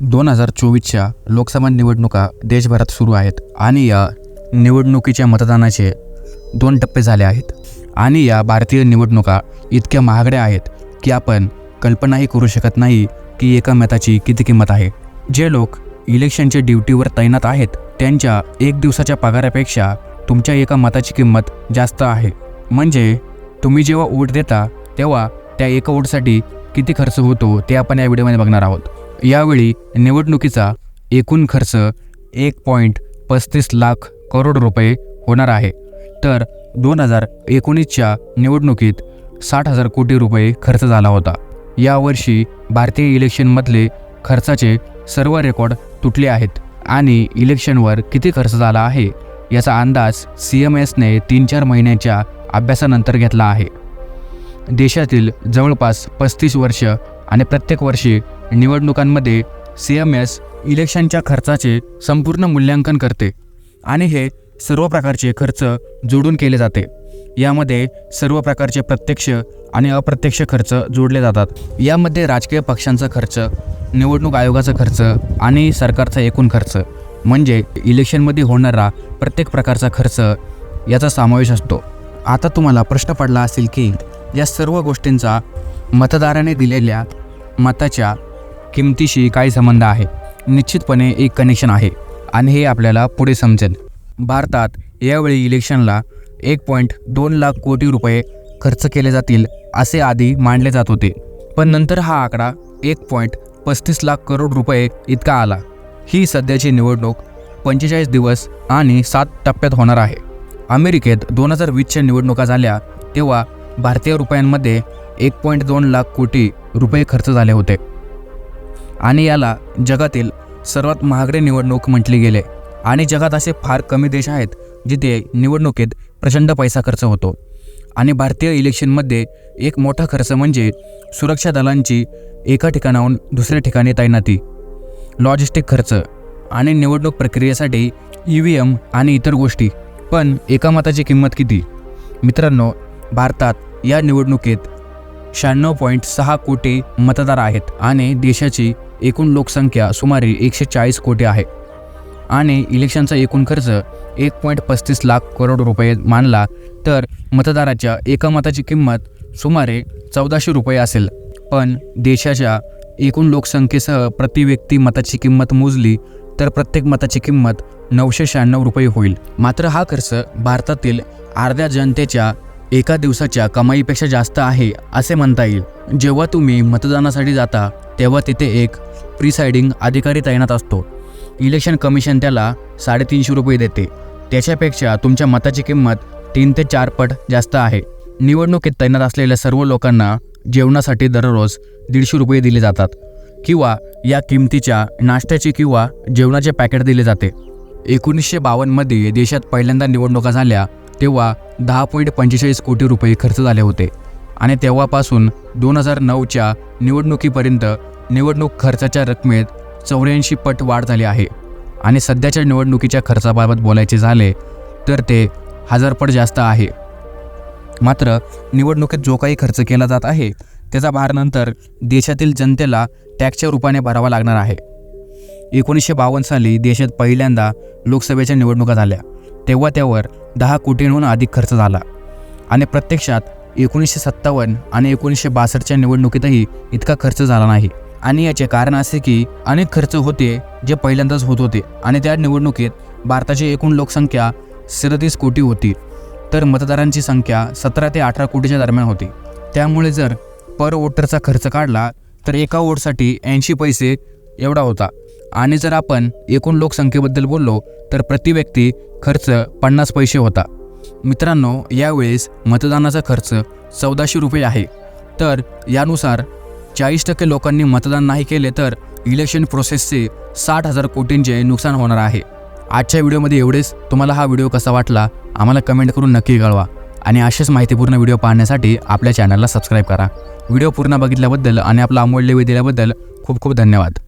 दोन हजार चोवीसच्या लोकसभा निवडणुका देशभरात सुरू आहेत आणि या निवडणुकीच्या मतदानाचे दोन टप्पे झाले आहेत. आणि या भारतीय निवडणुका इतक्या महागड्या आहेत की आपण कल्पनाही करू शकत नाही की एका मताची किती किंमत आहे. जे लोक इलेक्शनच्या ड्युटीवर तैनात आहेत त्यांच्या एक दिवसाच्या पगारापेक्षा तुमच्या एका मताची किंमत जास्त आहे. म्हणजे तुम्ही जेव्हा वोट देता तेव्हा त्या एका वोटसाठी किती खर्च होतो ते आपण या व्हिडिओमध्ये बघणार आहोत. यावेळी निवडणुकीचा एकूण खर्च एक पॉईंट पस्तीस लाख करोड रुपये होणार आहे. तर दोन हजार एकोणीसच्या निवडणुकीत साठ हजार कोटी रुपये खर्च झाला होता. यावर्षी भारतीय इलेक्शनमधले खर्चाचे सर्व रेकॉर्ड तुटले आहेत आणि इलेक्शनवर किती खर्च झाला आहे याचा अंदाज सी एम एसने तीन चार महिन्यांच्या अभ्यासानंतर घेतला आहे. देशातील जवळपास पस्तीस वर्ष आणि प्रत्येक वर्षी निवडणुकांमध्ये सी एम एस इलेक्शनच्या खर्चाचे संपूर्ण मूल्यांकन करते आणि हे सर्व प्रकारचे खर्च जोडून केले जाते. यामध्ये सर्व प्रकारचे प्रत्यक्ष आणि अप्रत्यक्ष खर्च जोडले जातात. यामध्ये राजकीय पक्षांचा खर्च निवडणूक आयोगाचा खर्च आणि सरकारचा एकूण खर्च. म्हणजे इलेक्शनमध्ये होणारा प्रत्येक प्रकारचा खर्च याचा समावेश असतो. आता तुम्हाला प्रश्न पडला असेल की या सर्व गोष्टींचा मतदाराने दिलेल्या मताच्या किमतीशी काय संबंध आहे. निश्चितपणे एक कनेक्शन आहे. आणि हे आपल्याला पुढे समजेल. भारतात यावेळी इलेक्शनला एक पॉईंट दोन लाख कोटी रुपये खर्च केले जातील असे आधी मांडले जात होते. पण नंतर हा आकडा एक पॉईंट पस्तीस लाख करोड रुपये इतका आला. ही सध्याची निवडणूक पंचेचाळीस दिवस आणि सात टप्प्यात होणार आहे. अमेरिकेत दोन हजार वीसच्या निवडणुका झाल्या तेव्हा भारतीय रुपयांमध्ये एक पॉईंट दोन लाख कोटी रुपये खर्च झाले होते. आणि याला जगातील सर्वात महागडे निवडणूक म्हटले गेले. आणि जगात असे फार कमी देश आहेत जिथे निवडणुकीत प्रचंड पैसा खर्च होतो. आणि भारतीय इलेक्शनमध्ये एक मोठा खर्च म्हणजे सुरक्षा दलांची एका ठिकाणाहून दुसऱ्या ठिकाणी तैनाती लॉजिस्टिक खर्च आणि निवडणूक प्रक्रियेसाठी ई व्ही एम आणि इतर गोष्टी. पण एका मताची किंमत किती? मित्रांनो भारतात या निवडणुकीत शहाण्णव पॉईंट सहा कोटी मतदार आहेत आणि देशाची एकूण लोकसंख्या सुमारे एकशे चाळीस कोटी आहे. आणि इलेक्शनचा एकूण खर्च एक पॉईंट पस्तीस लाख करोड रुपये मानला तर मतदाराच्या एका मताची किंमत सुमारे चौदाशे रुपये असेल. पण देशाच्या एकूण लोकसंख्येसह प्रति व्यक्ती मताची किंमत मोजली तर प्रत्येक मताची किंमत नऊशे शहाण्णव रुपये होईल. मात्र हा खर्च भारतातील अर्ध्या जनतेच्या एका दिवसाच्या कमाईपेक्षा जास्त आहे असे म्हणता येईल. जेव्हा तुम्ही मतदानासाठी जाता तेव्हा तिथे एक प्रिसाइडिंग अधिकारी तैनात असतो. इलेक्शन कमिशन त्याला साडेतीनशे रुपये देते. त्याच्यापेक्षा तुमच्या मताची किंमत तीन ते चार पट जास्त आहे. निवडणुकीत तैनात असलेल्या सर्व लोकांना जेवणासाठी दररोज दीडशे रुपये दिले जातात किंवा या किमतीच्या नाश्त्याची किंवा जेवणाचे पॅकेट दिले जाते. एकोणीसशे बावन्नमध्ये देशात पहिल्यांदा निवडणुका झाल्या तेव्हा दहा पॉईंट पंचेचाळीस कोटी रुपये खर्च झाले होते. आणि तेव्हापासून दोन हजार नऊच्या निवडणुकीपर्यंत निवडणूक खर्चाच्या रकमेत चौऱ्याऐंशी पट वाढ झाली आहे. आणि सध्याच्या निवडणुकीच्या खर्चाबाबत बोलायचे झाले तर ते हजार पट जास्त आहे. मात्र निवडणुकीत जो काही खर्च केला जात आहे त्याचा भार नंतर देशातील जनतेला टॅक्सच्या रूपाने भरावा लागणार आहे. एकोणीसशे बावन्न साली देशात पहिल्यांदा लोकसभेच्या निवडणुका झाल्या. तेव्हा त्यावर दहा कोटींहून अधिक खर्च झाला. आणि प्रत्यक्षात एकोणीसशे सत्तावन्न आणि एकोणीसशे बासष्टच्या निवडणुकीतही इतका खर्च झाला नाही. आणि याचे कारण असे की अनेक खर्च होते जे पहिल्यांदाच होत होते आणि त्या निवडणुकीत भारताची एकूण लोकसंख्या सदतीस कोटी होती तर मतदारांची संख्या सतरा ते अठरा कोटीच्या दरम्यान होती. त्यामुळे जर पर वोटरचा खर्च काढला तर एका वोटसाठी ऐंशी पैसे एवढा होता. आणि जर आपण एकूण लोकसंख्येबद्दल बोललो तर प्रति व्यक्ती खर्च पन्नास पैसे होता. मित्रांनो यावेळेस मतदानाचा खर्च चौदाशे रुपये आहे. तर यानुसार चाळीस टक्के लोकांनी मतदान नाही केले तर इलेक्शन प्रोसेसचे साठ हजार कोटींचे नुकसान होणार आहे. आजच्या व्हिडिओमध्ये एवढेच. तुम्हाला हा व्हिडिओ कसा वाटला आम्हाला कमेंट करून नक्की कळवा. आणि असेच माहितीपूर्ण व्हिडिओ पाहण्यासाठी आपल्या चॅनलला सबस्क्राईब करा. व्हिडिओ पूर्ण बघितल्याबद्दल आणि आपला अमूल्य वेळ दिल्याबद्दल खूप खूप धन्यवाद.